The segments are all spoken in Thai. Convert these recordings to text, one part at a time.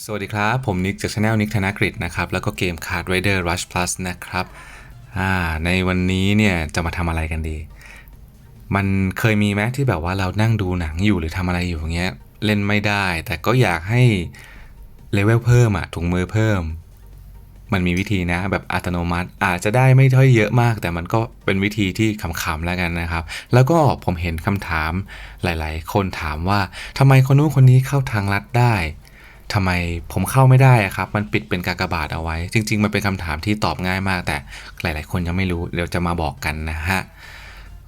สวัสดีครับ ผมนิกจากช anel นิกธนกฤษนะครับ แล้วก็เกม Card Rider Rush Plus นะครับในวันนี้เนี่ยจะมาทำอะไรกันดี มันเคยมีไหมที่แบบว่าเรานั่งดูหนังอยู่หรือทำอะไรอยู่อย่างเงี้ยเล่นไม่ได้ แต่ก็อยากให้เลเวลเพิ่มอะถุงมือเพิ่ม มันมีวิธีนะแบบอัตโนมัติอาจจะได้ไม่ค่อยเยอะมาก แต่มันก็เป็นวิธีที่ขำๆแล้วกันนะครับ แล้วก็ผมเห็นคำถามหลาย ๆ คนถามว่าทำไมคนนู้นคนนี้เข้าทางลัดได้ ทำไมผมเข้าไม่ได้ครับ มันปิดเป็นกากบาทเอาไว้ จริง ๆ มันเป็นคำถามที่ตอบง่ายมาก แต่หลาย ๆ คนยังไม่รู้ เดี๋ยวจะมาบอกกันนะฮะ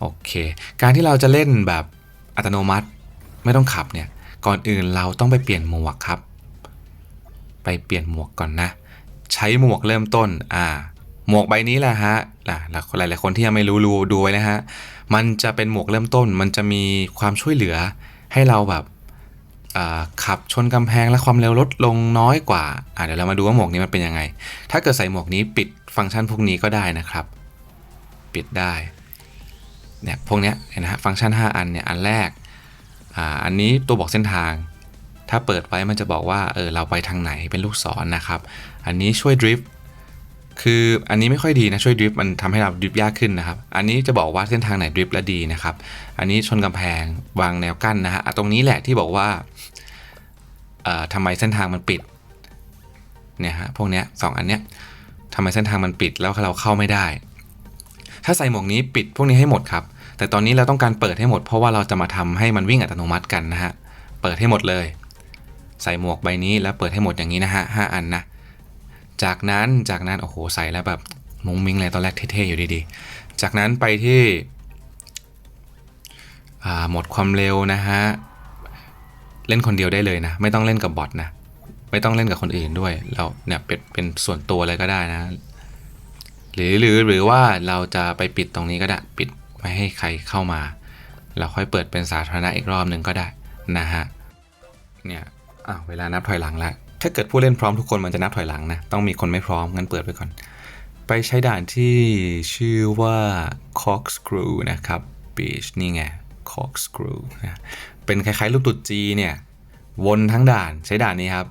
โอเค การที่เราจะเล่นแบบอัตโนมัติไม่ต้องขับเนี่ย ก่อนอื่นเราต้องไปเปลี่ยนหมวกครับ ไปเปลี่ยนหมวกก่อนนะ ใช้หมวกเริ่มต้น อ่า หมวกใบนี้แหละฮะอะแล้วหลายๆคนที่ยังไม่รู้รู้ดูไว้นะฮะ มันจะเป็นหมวกเริ่มต้น มันจะมีความช่วยเหลือให้เราแบบ ขับชนกำแพงและความเร็วลดลงน้อยกว่าเดี๋ยวเรามาดูว่าหมวกนี้มันเป็นยังไง ถ้าเกิดใส่หมวกนี้ปิดฟังก์ชันพวกนี้ก็ได้นะครับ ปิดได้เนี่ยพวกเนี้ยเห็นนะฮะฟังก์ชัน 5 อันเนี่ยอันแรกอ่าอันนี้ตัวบอกเส้นทาง ถ้าเปิดไว้มันจะบอกว่าเออเราไปทางไหนเป็นลูกศรนะครับ อันนี้ช่วยดริฟต์ คืออันนี้ไม่ค่อยดีนะช่วยดริฟต์มันทำให้เราดริฟต์ยากขึ้นนะครับ อันนี้จะบอกว่าเส้นทางไหนดริฟต์และดีนะครับ อันนี้ชนกำแพงวางแนวกั้นนะฮะตรงนี้แหละที่บอกว่าเอ่อทำไมเส้นทางมันปิดเนี่ยฮะพวกเนี้ยสองอันเนี้ยทำไมเส้นทางมันปิดแล้วเราเข้าไม่ได้ ถ้าใส่หมวกนี้ปิดพวกนี้ให้หมดครับ แต่ตอนนี้เราต้องการเปิดให้หมดเพราะว่าเราจะมาทำให้มันวิ่งอัตโนมัติกันนะฮะ เปิดให้หมดเลย ใส่หมวกใบนี้แล้วเปิดให้หมดอย่างนี้นะฮะห้าอันนะ จากนั้นจากนั้นโอ้โหใส่แล้วแบบมุ้งมิ้งเลยตอนแรกเท่ๆอยู่ดีๆ จากนั้นไปที่หมดความเร็วนะฮะ เล่นคนเดียวได้เลยนะ ไม่ต้องเล่นกับบอทนะ ไม่ต้องเล่นกับคนอื่นด้วย เราเนี่ยเป็นเป็นส่วนตัวเลยก็ได้นะ หรือหรือหรือว่าเราจะไปปิดตรงนี้ก็ได้ ปิดไม่ให้ใครเข้ามา เราค่อยเปิดเป็นสาธารณะอีกรอบหนึ่งก็ได้นะฮะ เนี่ยอะเวลานับถอยหลังแล้ว ถ้าเกิดผู้เล่นพร้อมทุกคนมันจะนับถอยหลังนะ ต้องมีคนไม่พร้อม งั้นเปิดไปก่อน ไปใช้ด่านที่ชื่อว่า corkscrew นะครับ beach นี่ไง corkscrew นะเป็นคล้ายๆลูกตุดจีเนี่ย วนทั้งด่านใช้ด่านนี้ครับ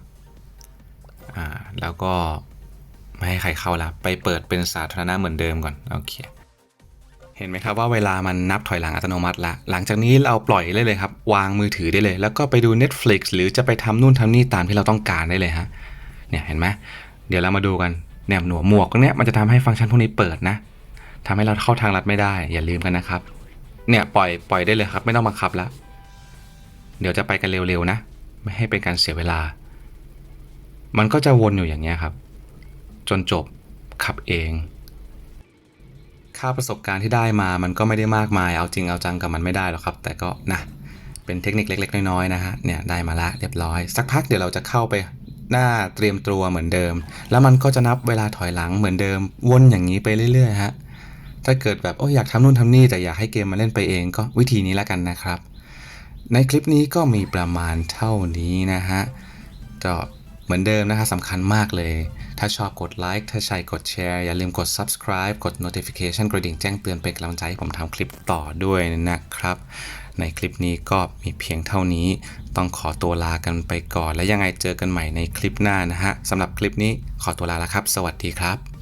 อ่า แล้วก็ไม่ให้ใครเข้าละไปเปิดเป็นสาธารณะเหมือนเดิมก่อน โอเค เห็นไหมครับว่าเวลามันนับถอยหลังอัตโนมัติละ หลังจากนี้เราปล่อยได้เลยครับ วางมือถือได้เลย แล้วก็ไปดู Netflix หรือจะไปทำนู่นทำนี่ตามที่เราต้องการได้เลยฮะ เนี่ยเห็นไหมเดี๋ยวเรามาดูกันเนี่ยหนวหมวกเนี้ยมันจะทำให้ฟังก์ชันพวกนี้เปิดนะทำให้เราเข้าทางลัดไม่ได้ อย่าลืมกันนะครับ เนี่ยปล่อยปล่อยได้เลยครับ ไม่ต้องบังคับแล้วเดี๋ยวจะไปกันเร็วๆนะ ไม่ให้เป็นการเสียเวลา มันก็จะวนอยู่อย่างเงี้ยครับ จนจบขับเอง ค่าประสบการณ์ที่ได้มามันก็ไม่ได้มากมาย เอาจริงเอาจังกับมันไม่ได้หรอกครับ แต่ก็นะเป็นเทคนิคเล็ก ๆ น้อยๆนะฮะเนี่ยได้มาละเรียบร้อย สักพักเดี๋ยวเราจะเข้าไปหน้าเตรียมตัวเหมือนเดิม แล้วมันก็จะนับเวลาถอยหลังเหมือนเดิม วนอย่างนี้ไปเรื่อยๆฮะถ้าเกิดแบบโอ้ยอยากทำนู่นทำนี่แต่อยากให้เกมมาเล่นไปเองก็วิธีนี้แล้วกันนะครับ ในคลิปนี้ก็มีประมาณเท่านี้นะฮะก็เหมือนเดิมนะคะสำคัญมากเลย ถ้าชอบกดไลค์ ถ้าใช่กดแชร์ อย่าลืมกด subscribe กด notification กระดิ่งแจ้งเตือนเป็นกำลังใจให้ผมทำคลิปต่อด้วยนะครับ ในคลิปนี้ก็มีเพียงเท่านี้ ต้องขอตัวลากันไปก่อน และยังไงเจอกันใหม่ในคลิปหน้านะฮะสำหรับคลิปนี้ขอตัวลาแล้วครับ สวัสดีครับ